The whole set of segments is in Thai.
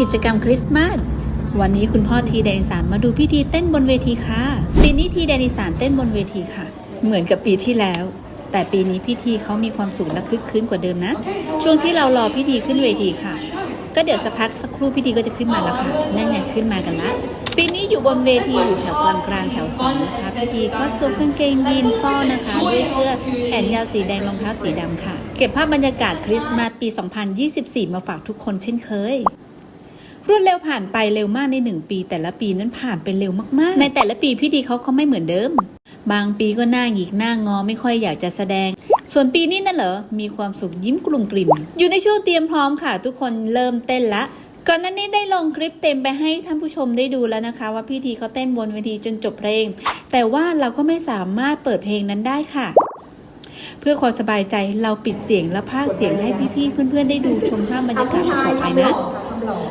กิจกรรมคริสต์มาสวันนี้คุณพ่อทีแดนอีสานมาดูพิธีเต้นบนเวทีค่ะ ปีนี้ทีแดนอีสานเต้นบนเวทีค่ะ เหมือนกับปีที่แล้ว แต่ปีนี้พิธีเขามีความสุขและคึกคืนกว่าเดิมนะ ช่วงที่เรารอพิธีขึ้นเวทีค่ะ ก็เดี๋ยวสักพักสักครู่พิธีก็จะขึ้นมาแล้วค่ะนั่นไงขึ้นมากันละปีนี้อยู่บนเวทีอยู่แถวกลางกลางแถวสองนะคะพิธีก็สวมกางเกงยีนฟ้อนะคะด้วยเสื้อแขนยาวสีแดงรองเท้าสีดำค่ะ เก็บภาพบรรยากาศคริสต์มาสปี 2024 มาฝากทุกคนเช่นเคย รวดเร็วผ่านไปเร็วมากในหนึ่งปี แต่ละปีนั้นผ่านไปเร็วมากๆ ในแต่ละปีพิธีเขาก็ไม่เหมือนเดิม บางปีก็หน้าหงิกหน้างอไม่ค่อยอยากจะแสดง ส่วนปีนี้นั่นเหรอ มีความสุขยิ้มกลุ่มกลิ่ม อยู่ในช่วงเตรียมพร้อมค่ะ ทุกคนเริ่มเต้นละก่อนหน้านี้ได้ลงคลิปเต็มไปให้ท่านผู้ชมได้ดูแล้วนะคะ ว่าพิธีเขาเต้นบนเวทีจนจบเพลง แต่ว่าเราก็ไม่สามารถเปิดเพลงนั้นได้ค่ะ เพื่อความสบายใจเราปิดเสียงและพากย์เสียงให้พี่ๆเพื่อนๆได้ดูชมภาพบรรยากาศประกอบไปนะ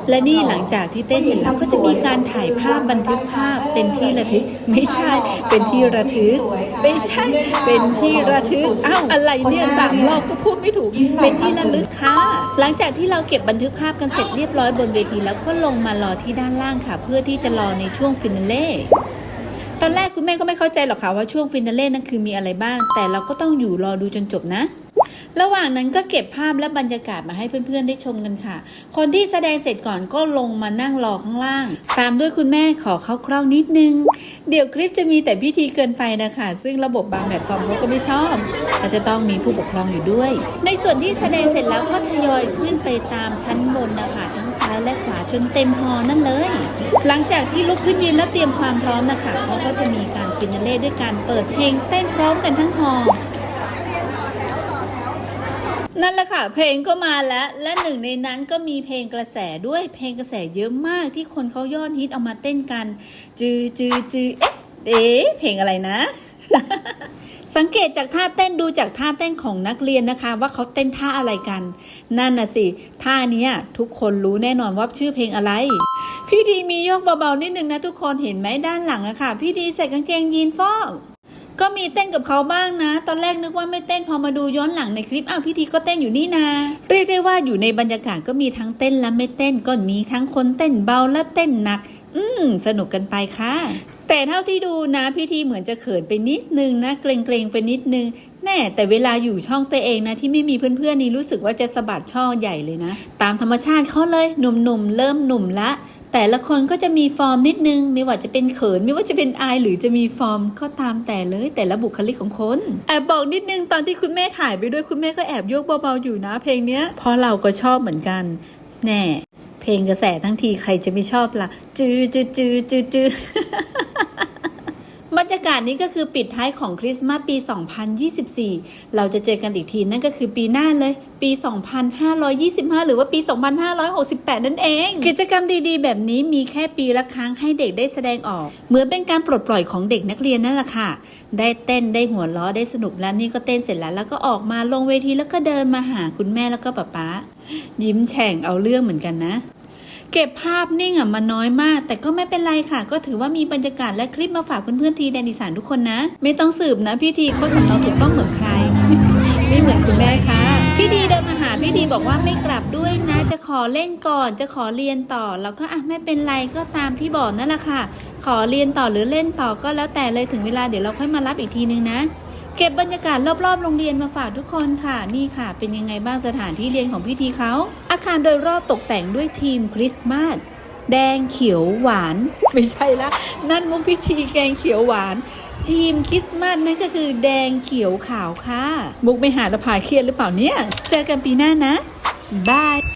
และนี่หลังจากที่เต้นเสร็จแล้วก็จะมีการถ่ายภาพบันทึกภาพเป็นที่ระทึก ไม่ใช่ เป็นที่ระทึก ไม่ใช่ เป็นที่ระทึกอ้าวอะไรเนี่ยสามรอบก็พูดไม่ถูก เป็นที่ระลึกค่ะ หลังจากที่เราเก็บบันทึกภาพกันเสร็จเรียบร้อยบนเวทีแล้วก็ลงมารอที่ด้านล่างค่ะ เพื่อที่จะรอในช่วงฟินาเล่ตอนแรกคุณแม่ก็ไม่เข้าใจหรอกค่ะว่าช่วงฟินาเล่นั่นคือมีอะไรบ้าง แต่เราก็ต้องอยู่รอดูจนจบนะ ระหว่างนั้นก็เก็บภาพและบรรยากาศมาให้เพื่อนๆได้ชมกันค่ะ คนที่แสดงเสร็จก่อนก็ลงมานั่งรอข้างล่าง ตามด้วยคุณแม่ขอเข้าคร่าวนิดนึง เดี๋ยวคลิปจะมีแต่พิธีเกินไปนะคะ ซึ่งระบบบางแบบความเขาก็ไม่ชอบ ก็จะต้องมีผู้ปกครองอยู่ด้วย ในส่วนที่แสดงเสร็จแล้วก็ทยอยขึ้นไปตามชั้นบนนะคะทั้งซ้ายและขวาจนเต็มฮอร์นั่นเลย หลังจากที่ลุกขึ้นยืนและเตรียมความพร้อมนะคะเขาก็จะมีการฟินาเล่ด้วยการเปิดเพลงเต้นพร้อมกันทั้งฮอร์ นั่นแหละค่ะ เพลงก็มาแล้ว และหนึ่งในนั้นก็มีเพลงกระแสด้วยเพลงกระแสเยอะมากที่คนเขายอดฮิตเอามาเต้นกัน จือจือจือเอ๊ะเอ๊ะเพลงอะไรนะ สังเกตจากท่าเต้นดูจากท่าเต้นของนักเรียนนะคะ ว่าเขาเต้นท่าอะไรกัน นั่นน่ะสิท่านี้ทุกคนรู้แน่นอนว่าชื่อเพลงอะไร พี่ดีมีโยกเบาๆนิดนึงนะทุกคนเห็นไหมด้านหลังอะค่ะ พี่ดีใส่กางเกงยีนฟอก ก็มีเต้นกับเขาบ้างนะ ตอนแรกนึกว่าไม่เต้นพอมาดูย้อนหลังในคลิปอ้าวพิธีก็เต้นอยู่นี่นาเรียกได้ว่าอยู่ในบรรยากาศก็มีทั้งเต้นและไม่เต้นก็มีทั้งคนเต้นเบาและเต้นหนัก อืมสนุกกันไปค่ะ แต่เท่าที่ดูนะพิธีเหมือนจะเขินไปนิดนึงนะ เกรงๆไปนิดนึงแน่แต่เวลาอยู่ช่องตัวเองนะที่ไม่มีเพื่อนๆนี่รู้สึกว่าจะสะบัดช่อใหญ่เลยนะ ตามธรรมชาติเขาเลยหนุ่มๆเริ่มหนุ่มละ แต่ละคนก็จะมีฟอร์มนิดนึง ไม่ว่าจะเป็นเขิน ไม่ว่าจะเป็นอาย หรือจะมีฟอร์มก็ตามแต่เลย แต่ละบุคลิกของคนแอบบอกนิดนึงตอนที่คุณแม่ถ่ายไปด้วยคุณแม่ก็แอบโยกเบาๆอยู่นะเพลงเนี้ยเพราะเราก็ชอบเหมือนกัน แน่เพลงกระแสทั้งทีใครจะไม่ชอบล่ะจือจือจือจือจือ บรรยากาศนี้ก็คือปิดท้ายของคริสต์มาสปี 2024 เราจะเจอกันอีกทีนั่นก็คือปีหน้าเลย ปี 2525 หรือว่าปี 2568 นั่นเอง กิจกรรมดีๆ แบบนี้มีแค่ปีละครั้งให้เด็กได้แสดงออก เหมือนเป็นการปลดปล่อยของเด็กนักเรียนนั่นแหละค่ะ ได้เต้นได้หัวล้อได้สนุกแล้วนี่ก็เต้นเสร็จแล้ว แล้วก็ออกมาลงเวทีแล้วก็เดินมาหาคุณแม่แล้วก็ป๊าป๊ายิ้มแฉ่งเอาเรื่องเหมือนกันนะ เก็บภาพนิ่งอะมันน้อยมาก แต่ก็ไม่เป็นไรค่ะ ก็ถือว่ามีบรรยากาศและคลิปมาฝากเพื่อนๆทีแดนอีสานทุกคนนะ ไม่ต้องสืบนะพี่ทีเขาสำเนาถูกต้องเหมือนใคร ไม่เหมือนคุณแม่ค่ะพี่ดีเดินมาหาพี่ดีบอกว่าไม่กลับด้วยนะ จะขอเล่นก่อนจะขอเรียนต่อแล้วก็อะไม่เป็นไรก็ตามที่บอกนั่นแหละค่ะ ขอเรียนต่อหรือเล่นต่อก็แล้วแต่เลยถึงเวลาเดี๋ยวเราค่อยมารับอีกทีนึงนะเก็บบรรยากาศรอบๆ โรงเรียนมาฝากทุกคนค่ะ นี่ค่ะ เป็นยังไงบ้างสถานที่เรียนของพี่ทีเขา อาคารโดยรอบตกแต่งด้วยทีมคริสต์มาสแดงเขียวหวาน ไม่ใช่ละนั่นมุกพิธีแกงเขียวหวาน ทีมคริสต์มาสนั่นก็คือแดงเขียวขาวค่ะ มุกไม่หาละพาเครียดหรือเปล่าเนี่ย เจอกันปีหน้านะบาย